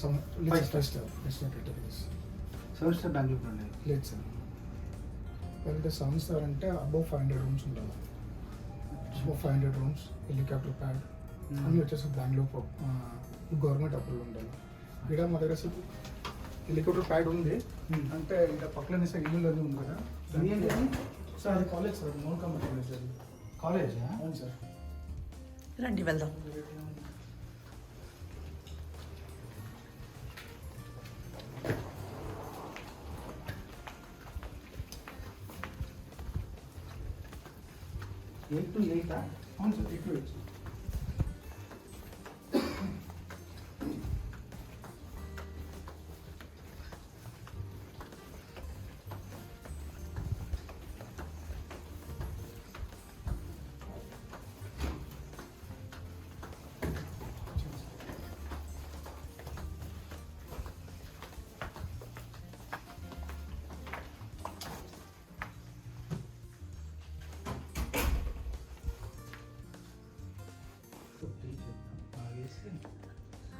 సం- లేదు sir first first star categories seven star Bengaluru అండి లేదు సార్ అంటే సెవెన్ స్టార్ అంటే అబౌవ్ ఫైవ్ హండ్రెడ్ రూమ్స్ ఉండాలి. Above five hundred rooms helicopter pad అన్నీ వచ్చేసి బెంగళూరు గవర్నమెంట్ అప్రూవల్ ఉండాలి. ఇక్కడ మా దగ్గర అసలు హెలికాప్టర్ ప్యాడ్ ఉంది. Hmm. అంటే ఇక్కడ పక్కన సార్ ఇల్లు అది ఉంది కదా? సార్ అది కాలేజ్ సార్ కామర్స్ కాలేజ్ కాలేజా అవును సార్. రండి వెళ్దాం. ఎయిట్ టు ఎయిటా? అవును సార్ ఎక్కువ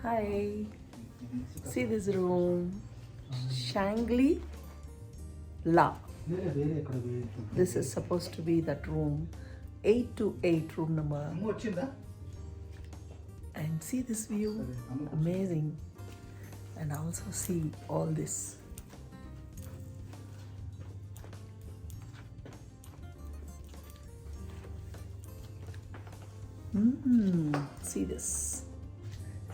Hi. See this room. Shangri La. This is supposed to be that room. 8 to 8 room number. And see this view. Amazing. And also see all this. Hmm. see this.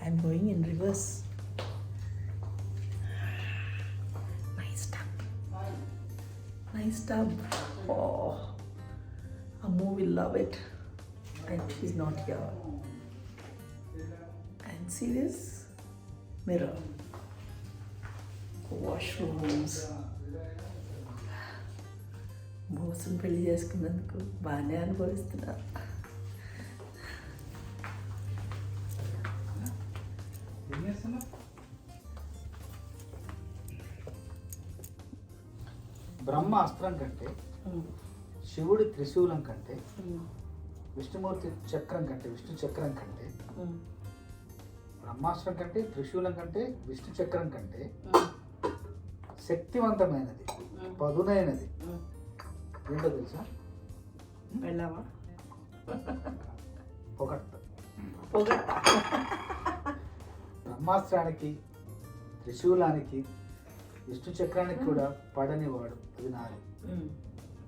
I'm going in reverse. Nice tub. Nice tub. Oh, Amu will love it. And she's not here. And see this mirror. Washrooms. మోసం పెళ్లి చేసుకున్నందుకు బాగానే అనుభవిస్తున్నా బ్రహ్మ అస్త్రం కంటే శివుడి త్రిశూలం కంటే విష్ణుమూర్తి చక్రం కంటే విష్ణు చక్రం కంటే బ్రహ్మాస్త్రం కంటే త్రిశూలం కంటే విష్ణు చక్రం కంటే శక్తివంతమైనది పదునైనది. ఏంటో తెలుసా? వెళ్ళావా? పొగట్ట పొగట్ట బ్రహ్మాస్త్రానికి త్రిశూలానికి విష్ణు చక్రానికి కూడా పడనివాడు. అది నాది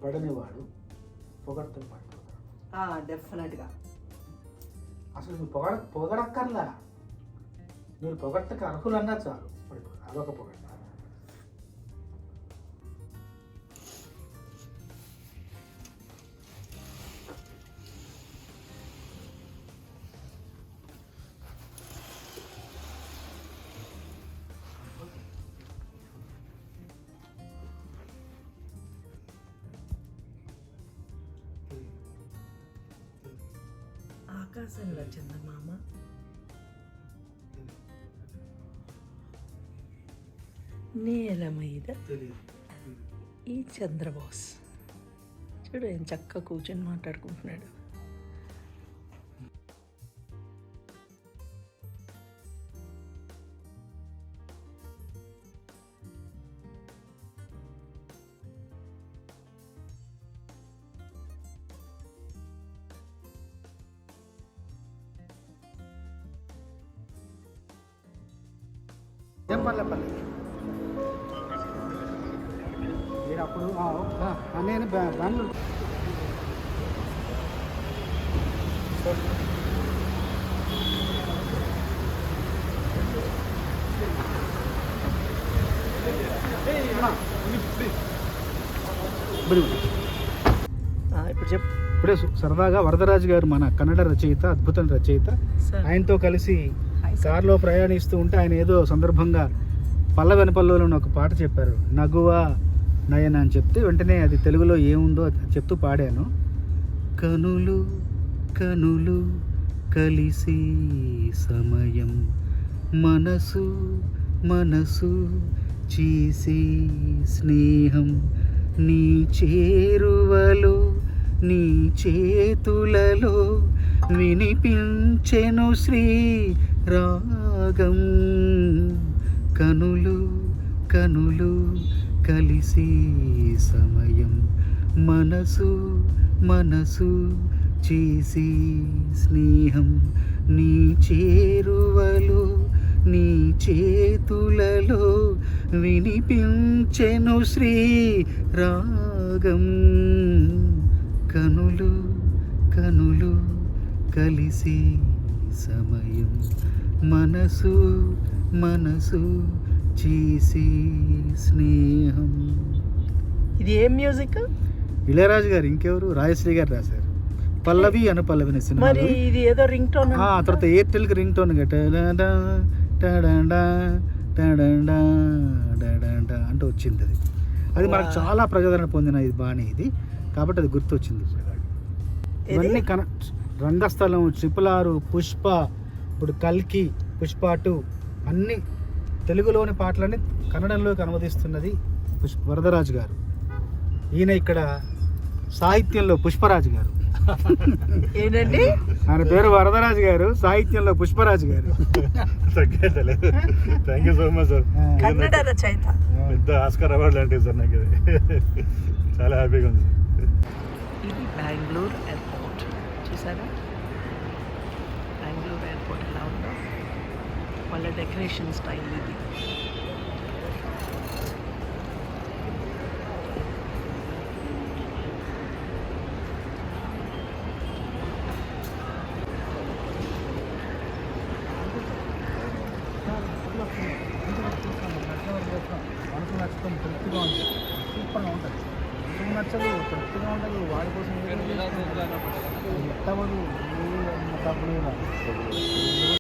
పడనివాడు పడిపోతాడు డెఫినెట్గా అసలు మీరు పొగడ పొగడక్కర్లా. మీరు పొగడతకు అర్హులన్నా చాలు. అదొక పొగడ ఆకాశంలో చందమామ నేల మీద ఈ చంద్రబోస్. చూడు ఏం చక్కగా కూర్చొని మాట్లాడుకుంటున్నాడు. ఏం పర్లే పర్లే మీరు అప్పుడు నేను బెంగళూరు. ఇప్పుడు చెప్పు. ఇప్పుడే సరదాగా వరదరాజు గారు మన కన్నడ రచయిత అద్భుతం రచయిత. ఆయనతో కలిసి. కారులో ప్రయాణిస్తూ ఉంటే ఆయన ఏదో సందర్భంగా పల్ల వెనపల్లోని ఒక పాట చెప్పారు నగువ నయన అని చెప్తే వెంటనే అది తెలుగులో ఏముందో అది చెప్తూ పాడాను. కనులు కనులు కలిసి సమయం మనసు మనసు చేసి స్నేహం నీ చేరువలో నీ చేతులలో వినిపించెను శ్రీ రాగం. కనులు కనులు కలిసి సమయం. మనసు మనసు చేసి స్నేహం. నీ చేరువలు నీ చేతులలో వినిపించెను శ్రీ రాగం. కనులు కనులు కలిసి సమయం మనసు మనసు చేసి స్నేహం. ఇది ఏం మ్యూజిక్? ఇళయరాజు గారు ఇంకెవరు? రాయశ్రీ గారు రాశారు. పల్లవి అను పల్లవి అనే సినిమా మరి ఇది ఏదో రింగ్ టోన్ ఆ తర్వాత ఎయిర్టెల్కి రింగ్ టోన్ అంటూ వచ్చింది అది. అది మనకు. చాలా ప్రజాదరణ పొందిన ఇది బాణి ఇది. కాబట్టి అది గుర్తు వచ్చింది ఇవన్నీ కన రంగస్థలం ట్రిపుల్ ఆరు పుష్ప ఇప్పుడు కల్కి పుష్ప టూ అన్ని తెలుగులోని పాటలన్నీ కన్నడంలోకి అనువదిస్తున్నది పుష్ప వరదరాజు గారు. ఈయన ఇక్కడ సాహిత్యంలో పుష్పరాజు గారు. ఏంటండి? ఆయన పేరు వరదరాజు గారు సాహిత్యంలో పుష్పరాజు గారు. తగ్గలేదు thank you so much sir Kannada రచయిత పెద్ద ఆస్కార్ అవార్డు లాంటివి సార్ నాకు చాలా హ్యాపీగా ఉంది. సార్ ఇది బెంగళూరు చూసారా? బెంగళూరు ఎయిర్పోర్ట్ ఎలా ఉందో? వాళ్ళ డెకరేషన్ స్టైల్ ఇది. మనసు నచ్చుతుంది తృప్తిగా ఉంటుంది సూపర్గా ఉంటుంది మనసు నచ్చదు తృప్తిగా ఉండదు వాడి కోసం ఏదో చేస్తాం. ఎత్తవదు ఏ డబ్బులు